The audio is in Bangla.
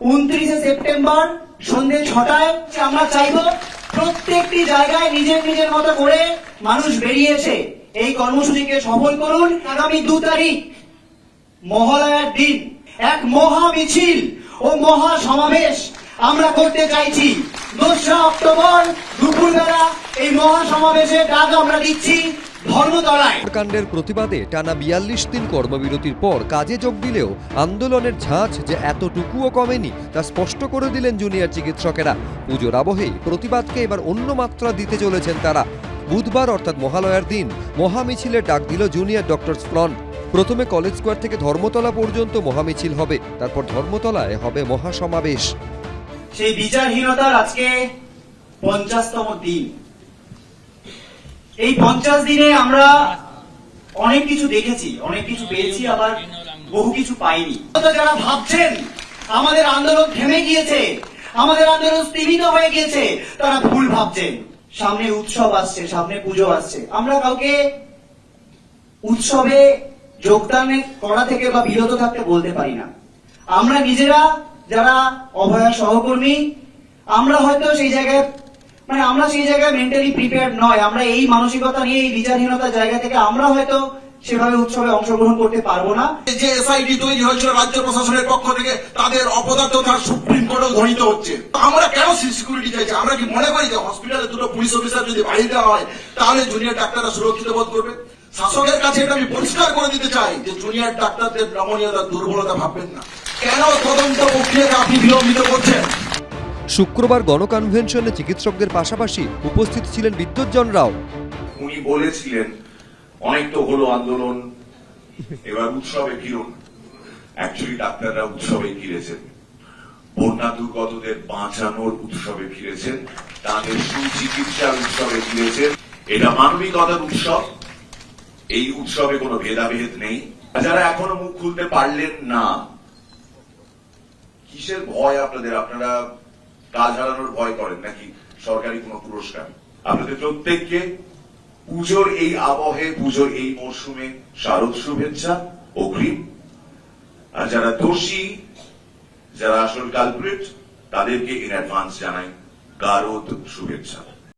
উনত্রিশে সেপ্টেম্বর সন্ধে ছটায় আমরা চাইব, প্রত্যেকটি জায়গায় নিজের নিজের মতো করে মানুষ বেরিয়েছে। এই কর্মসূচিকে সফল করুন আগামী দু তারিখ, মহালয়ার দিন। এক মহা মিছিল ও মহা সমাবেশ আমরা করতে চাইছি। দোসরা অক্টোবর দুপুরবেলা এই মহা সমাবেশের ডাক আমরা দিচ্ছি। ধর্মতলায়। কাণ্ডের প্রতিবাদে টানা বিয়াল্লিশ দিন কর্মবিরতির পর কাজে যোগ দিলেও আন্দোলনের ঝাঁঝ যে এতটুকুও কমেনি তা স্পষ্ট করে দিলেন জুনিয়র চিকিৎসকেরা। পুজোর আবহেই প্রতিবাদকে এবার অন্য মাত্রা দিতে চলেছেন তারা। বুধবার অর্থাৎ মহালয়ার দিন মহামিছিলের ডাক দিল জুনিয়র ডক্টরস ফ্রন্ট প্রথমে কলেজ স্কোয়ার থেকে ধর্মতলা পর্যন্ত মহামিছিল হবে তারপর ধর্মতলায় হবে মহাসমাবেশ। সেই বিচারহীনতার আজকে পঞ্চাশতম দিন। এই পঞ্চাশ দিনে আমরা অনেক কিছু দেখেছি, অনেক কিছু পেয়েছি, আবার বহু কিছু পাইনি। যারা ভাবছেন, আমাদের আন্দোলন থেমে গিয়েছে, আমাদের আন্দোলন স্থিমিত হয়ে গিয়েছে, তারা ভুল ভাবছেন। সামনে উৎসব আসছে, সামনে পুজো আসছে। আমরা কাউকে উৎসবে যোগদান করা থেকে বা বিরত থাকতে বলতে পারি না। আমরা নিজেরা যারা অভয়া সহকর্মী, আমরা হয়তো সেই জায়গায় মানে আমরা সেই জায়গায় মেন্টালি প্রিপেয়ার নয়। আমরা এই মানসিকতা নিয়ে, এই বিচারহীনতার জায়গা থেকে আমরা হয়তো সেভাবে উৎসবে অংশগ্রহণ করতে পারব না। যে এসআইটি তৈরি হয়েছিল রাজ্য প্রশাসনের পক্ষ থেকে, তাদের অপদার্থতা সুপ্রিম কোর্টেও ধ্বনিত হচ্ছে। আমরা কেন সিকিউরিটি চাইছি? আমরা কি মনে করি যে হসপিটালে দুটো পুলিশ অফিসার যদি বাড়িয়ে দেওয়া হয়, তাহলে জুনিয়র ডাক্তাররা সুরক্ষিত বোধ করবে? শাসকের কাছে এটা আমি পরিষ্কার করে দিতে চাই যে জুনিয়র ডাক্তারদের নমনীয়তা, দুর্বলতা ভাববেন না। কেন তদন্ত প্রক্রিয়াকে আপনি বিলম্বিত করছেন? শুক্রবার গণকনভেনশনে চিকিৎসকদের পাশাপাশি উপস্থিত ছিলেন বিদ্যুৎজন রাও। উনি বলেছিলেন, অনেক তো হলো আন্দোলন, এবার উৎসবে ফিরুন অ্যাকচুয়ালি ডাক্তাররা উৎসবে ফিরেছেন। বন্যা দুর্গতদের বাঁচানোর উৎসবে ফিরেছেন, তাদের সুচিকিৎসার উৎসবে ফিরেছেন। এটা মানবিকতার উৎসব। এই উৎসবে কোনো ভেদাভেদ নেই। যারা এখনও মুখ খুলতে পারলেন না, কিসের ভয় আপনাদের? আপনারা কাজ হারানোর ভয় করেন নাকি সরকারি কোনো পুরস্কার? আপনাদের প্রত্যেককে পুজোর এই আবহে, পুজোর এই মরশুমে শারদ শুভেচ্ছা অগ্রিম আর যারা দোষী, যারা আসল কালপ্রিট তাদেরকে ইন অ্যাডভান্স জানাই গারদ শুভেচ্ছা।